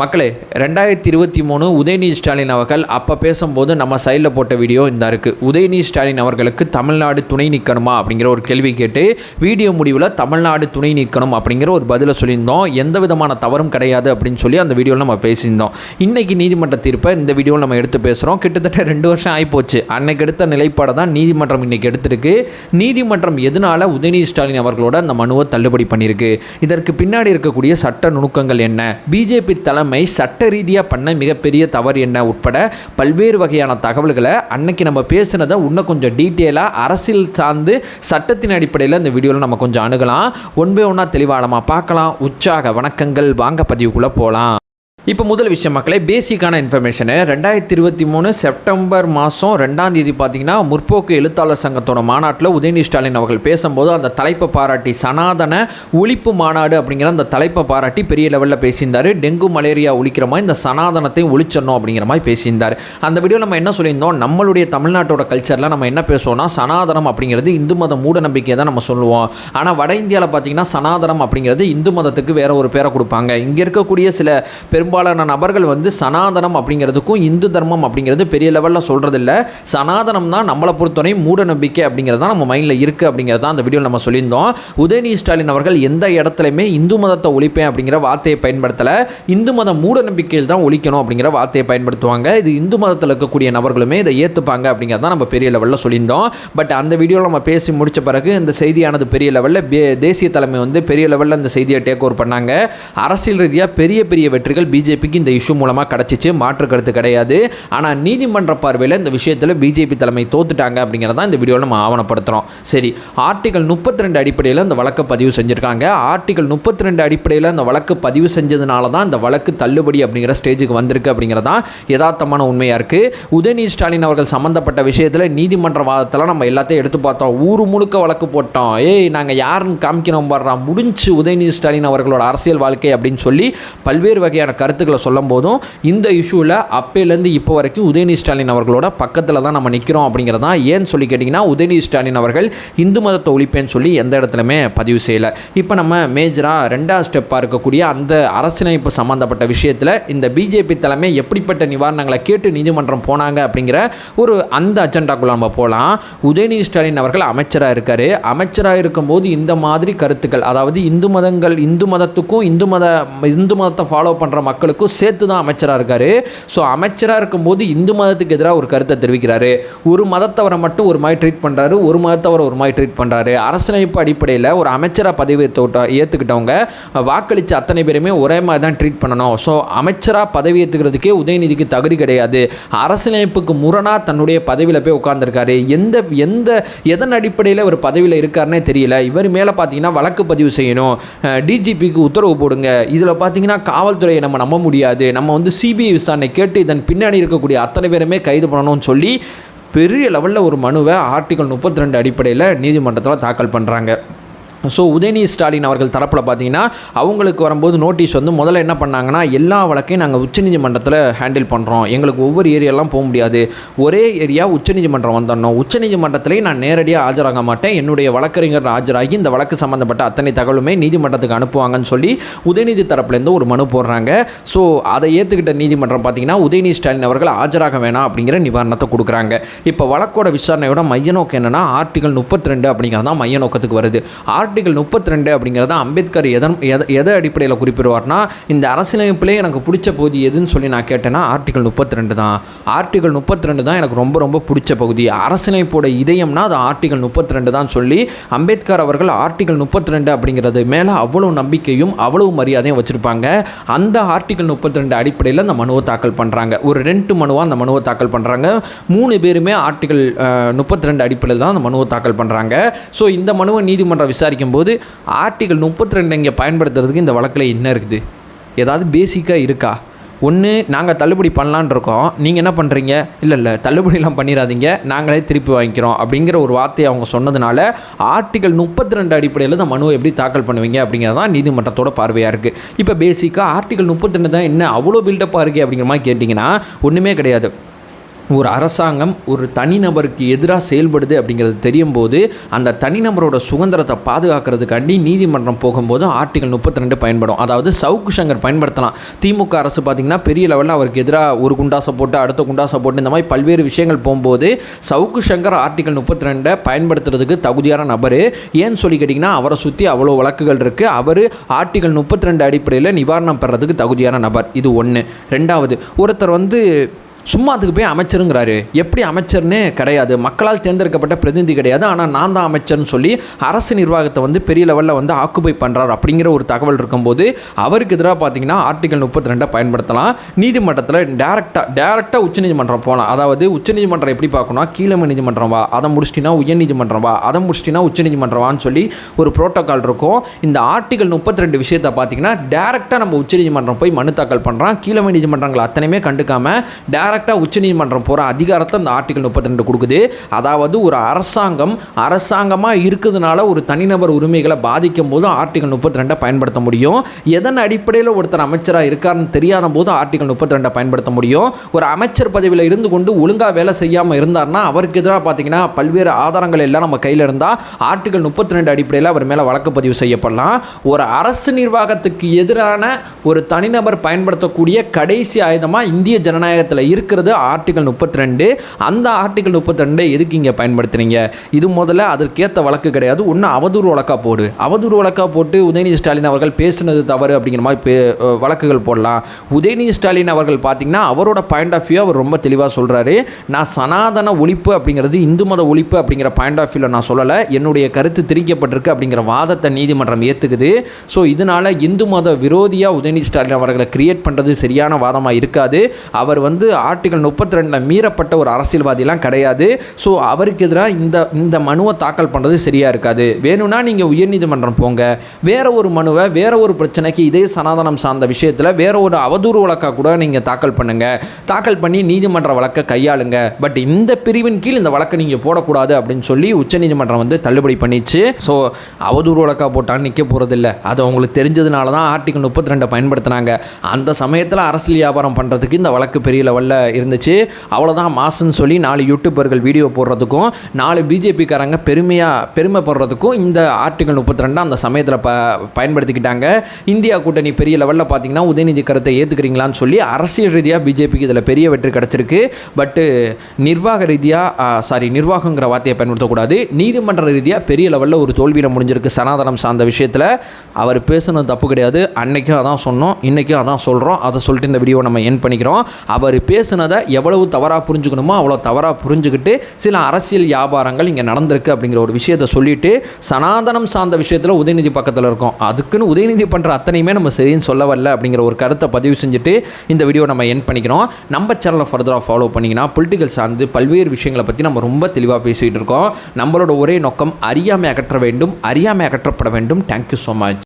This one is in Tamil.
மக்களே ரெண்டாயிரத்தி இருபத்தி மூணு உதயநிதி ஸ்டாலின் அவர்கள் அப்போ பேசும்போது நம்ம சைடில் போட்ட வீடியோ இந்த இருக்குது உதயநிதி ஸ்டாலின் அவர்களுக்கு தமிழ்நாடு துணை நிற்கணுமா அப்படிங்கிற ஒரு கேள்வி கேட்டு வீடியோ முடிவில் தமிழ்நாடு துணை நிற்கணும் அப்படிங்கிற ஒரு பதிலை சொல்லியிருந்தோம். எந்த விதமான தவறும் கிடையாது அப்படின்னு சொல்லி அந்த வீடியோவில் நம்ம பேசியிருந்தோம். இன்றைக்கி நீதிமன்ற தீர்ப்பை இந்த வீடியோவில் நம்ம எடுத்து பேசுகிறோம் கிட்டத்தட்ட ரெண்டு வருஷம் ஆகிப்போச்சு அன்னைக்கு எடுத்த நிலைப்பாடை தான் நீதிமன்றம் இன்றைக்கி எடுத்திருக்கு. நீதிமன்றம் எதனால் உதயநிதி ஸ்டாலின் அவர்களோட அந்த மனுவை தள்ளுபடி பண்ணியிருக்கு? இதற்கு பின்னாடி இருக்கக்கூடிய சட்ட நுணுக்கங்கள் என்ன? பிஜேபி தலைமை சட்ட ரீதியாக பண்ண மிகப்பெரிய தவறு என்ன உட்பட பல்வேறு வகையான தகவல்களை அன்னைக்கு நம்ம பேசுனதை இன்னும் கொஞ்சம் டீட்டெயிலாக அரசியல் சார்ந்து சட்டத்தின் அடிப்படையில் இந்த வீடியோவில் நம்ம கொஞ்சம் அணுகலாம். ஒன் பை ஒன்றா தெளிவாக நம்ம பார்க்கலாம். உற்சாக வணக்கங்கள். வாங்க பதிவுக்குள்ளே போகலாம் இப்போ முதல் விஷயம் மக்களே பேசிக்கான இன்ஃபர்மேஷனு ரெண்டாயிரத்தி இருபத்தி மூணு செப்டம்பர் மாதம் ரெண்டாம் தேதி பார்த்தீங்கன்னா முற்போக்கு எழுத்தாளர் சங்கத்தோட மாநாட்டில் உதயநிதி ஸ்டாலின் அவர்கள் பேசும்போது அந்த தலைப்பை பாராட்டி சனாதன ஒழிப்பு மாநாடு அப்படிங்கிற அந்த தலைப்பை பாராட்டி பெரிய லெவலில் பேசியிருந்தார். டெங்கு மலேரியா ஒழிக்கிற மாதிரி இந்த சனாதனத்தையும் ஒழிச்சிடணும் அப்படிங்கிற மாதிரி பேசியிருந்தார். அந்த வீடியோ நம்ம என்ன சொல்லியிருந்தோம்? நம்மளுடைய தமிழ்நாட்டோட கல்ச்சரில் நம்ம என்ன பேசுவோம்னா சனாதனம் அப்படிங்கிறது இந்து மத மூட நம்பிக்கையை தான் நம்ம சொல்லுவோம். ஆனால் வட இந்தியாவில் பார்த்தீங்கன்னா சனாதனம் அப்படிங்கிறது இந்து மதத்துக்கு வேற ஒரு பேரை கொடுப்பாங்க. இங்கே இருக்கக்கூடிய சில பெரும் பெரும்பாலான நபர்கள் வந்து சனாதனம் அப்படிங்கிறதுக்கும் இந்து தர்மம் அப்படிங்கிறது பெரிய லெவலில் சொல்கிறதில்ல சனாதனம் தான் நம்மளை பொறுத்தவரை மூட நம்பிக்கை அப்படிங்கிறது தான் நம்ம மைண்டில் இருக்குது அப்படிங்கிறது தான் அந்த வீடியோவில் நம்ம சொல்லியிருந்தோம். உதயநிதி ஸ்டாலின் அவர்கள் எந்த இடத்துலையுமே இந்து மதத்தை ஒழிப்பேன் அப்படிங்கிற வார்த்தையை பயன்படுத்தலை. இந்து மத மூட நம்பிக்கையில் தான் ஒழிக்கணும் அப்படிங்கிற வார்த்தையை பயன்படுத்துவாங்க. இது இந்து மதத்தில் இருக்கக்கூடிய நபர்களுமே இதை ஏற்றுப்பாங்க அப்படிங்கிறது தான் நம்ம பெரிய லெவலில் சொல்லியிருந்தோம். பட் அந்த வீடியோவில் நம்ம பேசி முடித்த பிறகு இந்த செய்தியானது பெரிய லெவலில் தேசிய தலைமை வந்து பெரிய லெவலில் இந்த செய்தியை டேக் ஓவர் பண்ணாங்க. அரசியல் ரீதியாக பெரிய பெரிய வெற்றிகள் பிஜேபிக்கு இந்த இஷ்யூ மூலமாக கிடச்சிச்சு. மாற்று கருத்து கிடையாது. ஆனால் நீதிமன்ற பார்வையில் இந்த விஷயத்தில் பிஜேபி தலைமை தோத்துட்டாங்க அப்படிங்கிறத இந்த வீடியோவில் நம்ம ஆவணப்படுத்துகிறோம் சரி ஆர்டிகல் முப்பத்தி ரெண்டு அடிப்படையில் அந்த வழக்கு பதிவு செஞ்சுருக்காங்க. ஆர்டிகல் முப்பத்தி ரெண்டு அடிப்படையில் அந்த வழக்கு பதிவு செஞ்சதுனால தான் இந்த வழக்கு தள்ளுபடி அப்படிங்கிற ஸ்டேஜுக்கு வந்திருக்கு அப்படிங்கிறதான் யதார்த்தமான உண்மையாக இருக்குது உதயநிதி ஸ்டாலின் அவர்கள் சம்மந்தப்பட்ட விஷயத்தில் நீதிமன்ற வாதத்தில் நம்ம எல்லாத்தையும் எடுத்து பார்த்தோம். ஊர் முழுக்க வழக்கு போட்டோம். ஏய் நாங்கள் யாருன்னு காமிக்கணும் பாடுறோம் முடிஞ்சு உதயநிதி ஸ்டாலின் அவர்களோட அரசியல் வாழ்க்கை அப்படின்னு சொல்லி பல்வேறு வகையான கருத்துக்களை சொல்லும் போதும் இந்த இஷ்யூவில் அப்போலேருந்து இப்போ வரைக்கும் உதயநிதி ஸ்டாலின் அவர்களோட பக்கத்தில் தான் நம்ம நிற்கிறோம் அப்படிங்கிறது தான் ஏன்னு சொல்லி கேட்டிங்கன்னா உதயநிதி ஸ்டாலின் அவர்கள் இந்து மதத்தை ஒழிப்பேன்னு சொல்லி எந்த இடத்துலையுமே பதிவு செய்யலை. இப்போ நம்ம மேஜராக ரெண்டாவது ஸ்டெப்பாக இருக்கக்கூடிய அந்த அரசியலமைப்பு சம்மந்தப்பட்ட விஷயத்தில் இந்த பிஜேபி தலைமை எப்படிப்பட்ட நிவாரணங்களை கேட்டு நீதிமன்றம் போனாங்க அப்படிங்கிற ஒரு அந்த அஜெண்டாக்குள்ளே நம்ம போகலாம் உதயநிதி ஸ்டாலின் அவர்கள் அமைச்சராக இருக்கார். அமைச்சராக இருக்கும்போது இந்த மாதிரி கருத்துக்கள் அதாவது இந்து மதங்கள் இந்து மதத்துக்கும் இந்து மத இந்து மதத்தை ஃபாலோ பண்ணுற மக்கள் மக்களுக்கும் சேர்த்து தான் அமைச்சராக இருக்கார். ஸோ அமைச்சராக இருக்கும்போது இந்து மதத்துக்கு எதிராக ஒரு கருத்தை தெரிவிக்கிறாரு. ஒரு மதத்தவரை மட்டும் ஒரு மாதிரி ட்ரீட் பண்ணுறாரு ஒரு மதத்தவரை ஒரு மாதிரி ட்ரீட் பண்ணுறாரு அரசியலமைப்பு அடிப்படையில் ஒரு அமைச்சராக பதவி ஏற்றுக்கிட்டவங்க வாக்களித்த அத்தனை பேருமே ஒரே மாதிரி தான் ட்ரீட் பண்ணணும். ஸோ அமைச்சராக பதவி ஏற்றுக்கிறதுக்கே உதயநிதிக்கு தகுதி கிடையாது. அரசியலமைப்புக்கு முரணாக தன்னுடைய பதவியில் போய் உட்காந்துருக்காரு எந்த எந்த எதன் அடிப்படையில் ஒரு பதவியில் இருக்காருனே தெரியல. இவர் மேலே பார்த்தீங்கன்னா வழக்கு பதிவு செய்யணும். டிஜிபிக்கு உத்தரவு போடுங்க. இதில் பார்த்தீங்கன்னா காவல்துறையை நம்ம நம்ப முடியாது. நம்ம வந்து சிபிஐ விசாரணை கேட்டு இதன் பின்னாடி இருக்கக்கூடிய அத்தனை பேருமே கைது பண்ணணும்னு சொல்லி பெரிய லெவலில் ஒரு மனுவை ஆர்டிகல் முப்பத்தி ரெண்டு அடிப்படையில் நீதிமன்றத்தில் தாக்கல் பண்ணுறாங்க ஸோ உதயநிதி ஸ்டாலின் அவர்கள் தரப்பில் பார்த்தீங்கன்னா அவங்களுக்கு வரும்போது நோட்டீஸ் வந்து முதல்ல என்ன பண்ணாங்கன்னா எல்லா வழக்கையும் நாங்கள் உச்சநீதிமன்றத்தில் ஹேண்டில் பண்ணுறோம் எங்களுக்கு ஒவ்வொரு ஏரியாலாம் போக முடியாது. ஒரே ஏரியா உச்சநீதிமன்றம் வந்துடணும். உச்சநீதிமன்றத்திலேயே நான் நேரடியாக ஆஜராக மாட்டேன். என்னுடைய வழக்கறிஞர் ஆஜராகி இந்த வழக்கு சம்மந்தப்பட்ட அத்தனை தகவலுமே நீதிமன்றத்துக்கு அனுப்புவாங்கன்னு சொல்லி உதயநிதி தரப்புலேருந்து ஒரு மனு போடுறாங்க. ஸோ அதை ஏற்றுக்கிட்ட நீதிமன்றம் பார்த்தீங்கன்னா உதயநிதி ஸ்டாலின் அவர்கள் ஆஜராக வேணாம் அப்படிங்கிற நிவாரணத்தை கொடுக்குறாங்க. இப்போ வழக்கோட விசாரணையோட மைய நோக்கம் என்னென்னா ஆர்டிகல் முப்பத்தி ரெண்டு அப்படிங்கிறது தான் மைய நோக்கத்துக்கு வருது. ஆர்டிகல் முப்பத்தி ரெண்டு அப்படிங்கிறத அம்பேத்கர் எதன் எதை எதை அடிப்படையில் குறிப்பிடுவார்னா இந்த அரசியலமைப்பிலே எனக்கு பிடிச்ச பகுதி எதுன்னு சொல்லி நான் கேட்டேன்னா ஆர்டிகல் முப்பத்தி ரெண்டு தான். ஆர்டிகல் முப்பத்தி ரெண்டு தான் எனக்கு ரொம்ப ரொம்ப பிடிச்ச பகுதி. அரசியலமைப்போட இதயம்னா அது ஆர்டிகல் முப்பத்தி ரெண்டு தான் சொல்லி அம்பேத்கர் அவர்கள் ஆர்டிகல் முப்பத்தி ரெண்டு அப்படிங்கிறது மேலே அவ்வளோ நம்பிக்கையும் அவ்வளவு மரியாதையும் வச்சுருப்பாங்க. அந்த ஆர்டிகல் முப்பத்தி ரெண்டு அடிப்படையில் அந்த மனுவை தாக்கல் பண்ணுறாங்க ஒரு ரெண்டு மனுவாக அந்த மனுவை தாக்கல் பண்ணுறாங்க மூணு பேருமே ஆர்டிகல் முப்பத்தி ரெண்டு அடிப்படையில் தான் அந்த மனுவை தாக்கல் பண்ணுறாங்க ஸோ இந்த மனுவை நீதிமன்றம் விசாரிக்கும் போது ஆர்டிகல் முப்பத்தி ரெண்டு இங்கே பயன்படுத்துறதுக்கு இந்த வழக்கில் என்ன இருக்குது? ஏதாவது பேசிக்காக இருக்கா? ஒன்று நாங்கள் தள்ளுபடி பண்ணலான் இருக்கோம். நீங்கள் என்ன பண்ணுறீங்க இல்லை இல்லை தள்ளுபடிலாம் பண்ணிடாதீங்க நாங்களே திருப்பி வாங்கிக்கிறோம். அப்படிங்கிற ஒரு வார்த்தையை அவங்க சொன்னதுனால ஆர்டிகல் முப்பத்தி ரெண்டு அடிப்படையில் தான் மனுவை எப்படி தாக்கல் பண்ணுவீங்க? அப்படிங்கிறது தான் நீதிமன்றத்தோட பார்வையாக இருக்குது இப்போ பேசிக்காக ஆர்டிகல் முப்பத்தி ரெண்டு தான் என்ன அவ்வளோ பில்டப்பாக இருக்குது அப்படிங்கிற மாதிரி கேட்டிங்கன்னா ஒன்றுமே கிடையாது. ஒரு அரசாங்கம் ஒரு தனிநபருக்கு எதிராக செயல்படுது அப்படிங்கிறது தெரியும் போது அந்த தனிநபரோட சுதந்திரத்தை பாதுகாக்கிறதுக்காண்டி நீதிமன்றம் போகும்போது ஆர்டிகல் முப்பத்தி ரெண்டு பயன்படும். அதாவது சவுக்கு சங்கர் பயன்படுத்தலாம். திமுக அரசு பார்த்திங்கன்னா பெரிய லெவலில் அவருக்கு எதிராக ஒரு குண்டாசை போட்டு அடுத்த குண்டாசை போட்டு இந்த மாதிரி பல்வேறு விஷயங்கள் போகும்போது சவுக்கு சங்கர் ஆர்டிகல் முப்பத்தி ரெண்டை பயன்படுத்துறதுக்கு தகுதியான நபர். ஏன்னு சொல்லி கேட்டிங்கன்னா அவரை சுற்றி அவ்வளோ வழக்குகள் இருக்குது அவர் ஆர்டிகல் முப்பத்தி ரெண்டு அடிப்படையில் நிவாரணம் பெறதுக்கு தகுதியான நபர். இது ஒன்று ரெண்டாவது ஒருத்தர் வந்து சும்மா அதுக்கு போய் அமைச்சருங்கிறாரு. எப்படி அமைச்சர்னே கிடையாது. மக்களால் தேர்ந்தெடுக்கப்பட்ட பிரதிநிதி கிடையாது. ஆனால் நான் தான் அமைச்சர்னு சொல்லி அரசு நிர்வாகத்தை வந்து பெரிய லெவலில் வந்து ஆக்குபை பண்ணுறார் அப்படிங்கிற ஒரு தகவல் இருக்கும்போது அவருக்கு எதிராக பார்த்தீங்கன்னா ஆர்டிகல் முப்பத்தி ரெண்டை பயன்படுத்தலாம். நீதிமன்றத்தில் டேரெக்டாக டேரெக்டாக உச்சநீதிமன்றம் போகலாம் அதாவது உச்சநீதிமன்றம் எப்படி பார்க்கணும் கீழமை நீதிமன்றம் வா அதை முடிச்சிட்டினா உயர்நீதிமன்றம் வா அதை முடிச்சிட்டினா உச்சநீதிமன்றம் வான்னு சொல்லி ஒரு ப்ரோட்டோக்கால் இருக்கும். இந்த ஆர்டிகல் முப்பத்தி ரெண்டு விஷயத்தை பார்த்தீங்கன்னா டேரெக்டாக நம்ம உச்சநீதிமன்றம் போய் மனு தாக்கல் பண்ணுறான் கீழமை நீதிமன்றங்கள் அத்தனையுமே கண்டுக்காமல் டே டேரெக்டாக உச்சநீதிமன்றம் போகிற அதிகாரத்தை அந்த ஆர்டிகல் முப்பத்தி ரெண்டு கொடுக்குது. அதாவது ஒரு அரசாங்கம் அரசாங்கமாக இருக்கிறதுனால ஒரு தனிநபர் உரிமைகளை பாதிக்கும் போது ஆர்டிகல் முப்பத்தி ரெண்டை பயன்படுத்த முடியும். எதன் அடிப்படையில் ஒருத்தர் அமைச்சராக இருக்காருன்னு தெரியாத போது ஆர்டிகல் முப்பத்தி ரெண்டை பயன்படுத்த முடியும். ஒரு அமைச்சர் பதவியில் இருந்து கொண்டு ஒழுங்காக வேலை செய்யாமல் இருந்தார்னா அவருக்கு எதிராக பார்த்தீங்கன்னா பல்வேறு ஆதாரங்கள் எல்லாம் நம்ம கையில் இருந்தால் ஆர்டிகல் முப்பத்தி ரெண்டு அடிப்படையில் அவர் மேலே வழக்கு பதிவு செய்யப்படலாம். ஒரு அரசு நிர்வாகத்துக்கு எதிரான ஒரு தனிநபர் பயன்படுத்தக்கூடிய கடைசி ஆயுதமாக இந்திய ஜனநாயகத்தில் இரு இருக்கிறது ஆர்டிகல் முப்பத்தி ரெண்டு அந்த ஆர்டிகல் முப்பத்தி ரெண்டு எதுக்கு இங்கே பயன்படுத்துறீங்க இது முதல்ல அதற்கேற்ற வழக்கு கிடையாது. ஒன்று அவதூறு வழக்காக போடு. அவதூறு வழக்காக போட்டு உதயநிதி ஸ்டாலின் அவர்கள் பேசுனது தவறு அப்படிங்கிற மாதிரி பே வழக்குகள் போடலாம். உதயநிதி ஸ்டாலின் அவர்கள் பார்த்தீங்கன்னா அவரோட பாயிண்ட் ஆஃப் வியூ அவர் ரொம்ப தெளிவாக சொல்கிறாரு நான் சனாதன ஒழிப்பு அப்படிங்கிறது இந்து மத ஒழிப்பு அப்படிங்கிற பாயிண்ட் ஆஃப் வியூவில் நான் சொல்லலை. என்னுடைய கருத்து திரிக்கப்பட்டிருக்கு அப்படிங்கிற வாதத்தை நீதிமன்றம் ஏற்றுக்குது ஸோ இதனால் இந்து மத விரோதியாக உதயநிதி ஸ்டாலின் அவர்களை கிரியேட் பண்ணுறது சரியான வாதமாக இருக்காது. அவர் வந்து ஆர்டிகல் முப்பத்தி ரெண்டில் மீறப்பட்ட ஒரு அரசியல்வாதிலாம் கிடையாது. ஸோ அவருக்கு எதிராக இந்த இந்த மனுவை தாக்கல் பண்ணுறது சரியாக இருக்காது. வேணும்னா நீங்கள் உயர்நீதிமன்றம் போங்க. வேறு ஒரு மனுவை வேற ஒரு பிரச்சனைக்கு இதே சனாதனம் சார்ந்த விஷயத்தில் வேற ஒரு அவதூறு வழக்காக கூட நீங்கள் தாக்கல் பண்ணுங்கள் தாக்கல் பண்ணி நீதிமன்ற வழக்கை கையாளுங்க. பட் இந்த பிரிவின் கீழ் இந்த வழக்கை நீங்கள் போடக்கூடாது அப்படின்னு சொல்லி உச்சநீதிமன்றம் வந்து தள்ளுபடி பண்ணிச்சு. ஸோ அவதூறு வழக்காக போட்டாலும் நிற்க போகிறதில்ல அது அவங்களுக்கு தெரிஞ்சதுனால தான் ஆர்டிகல் முப்பத்தி ரெண்டை பயன்படுத்தினாங்க. அந்த சமயத்தில் அரசியல் வியாபாரம் பண்ணுறதுக்கு இந்த வழக்கு பெரிய லெவலில் இருந்துச்சு. அவ்வளோதான் மாசுன்னு சொல்லி நாலு யூடியூபர்கள் வீடியோ போடுறதுக்கும் நாலு பிஜேபிக்காரங்க பெருமையாக பெருமைப்படுறதுக்கும் இந்த ஆர்டிகல் முப்பத்தி ரெண்டாம் அந்த சமயத்தில் ப பயன்படுத்திக்கிட்டாங்க. இந்தியா கூட்டணி பெரிய லெவலில் பார்த்தீங்கன்னா உதயநிதி கருத்தை ஏற்றுக்கிறீங்களான்னு சொல்லி அரசியல் ரீதியாக பிஜேபிக்கு இதில் பெரிய வெற்றி கிடச்சிருக்கு. பட்டு நிர்வாக ரீதியாக சாரி நிர்வாகங்கிற வார்த்தையை பயன்படுத்தக்கூடாது. நீதிமன்ற ரீதியாக பெரிய லெவலில் ஒரு தோல்வியில் முடிஞ்சிருக்கு சனாதனம் சார்ந்த விஷயத்தில். அவர் பேசுனது தப்பு கிடையாது. அன்னைக்கும் அதான் சொன்னோம். இன்றைக்கும் அதான் சொல்கிறோம் அதை சொல்லிட்டு இந்த வீடியோ நம்ம என் பண்ணிக்கிறோம். அவர் பேசுனதை எவ்வளவு தவறாக புரிஞ்சுக்கணுமோ அவ்வளோ தவறாக புரிஞ்சுக்கிட்டு சில அரசியல் வியாபாரங்கள் இங்கே நடந்திருக்கு அப்படிங்கிற ஒரு விஷயத்தை சொல்லிவிட்டு சனாதனம் சார்ந்த விஷயத்தில் உதயநிதி பக்கத்தில் இருக்கோம். அதுக்குன்னு உதயநிதி பண்ணுற அத்தனையுமே நம்ம சரின்னு சொல்ல வரல அப்படிங்கிற ஒரு கருத்தை பதிவு செஞ்சுட்டு இந்த வீடியோ நம்ம என் பண்ணிக்கிறோம். நம்ம சேனலை ஃபர்தராக ஃபாலோ பண்ணிங்கன்னா பொலிட்டிக்கல் சார்ந்து பல்வேறு விஷயங்களை பற்றி நம்ம ரொம்ப தெளிவாக பேசிகிட்டு இருக்கோம். நம்மளோட ஒரே நோக்கம் அறியாமை அகற்ற வேண்டும். அறியாமை அகற்றப்பட வேண்டும். Thank you so much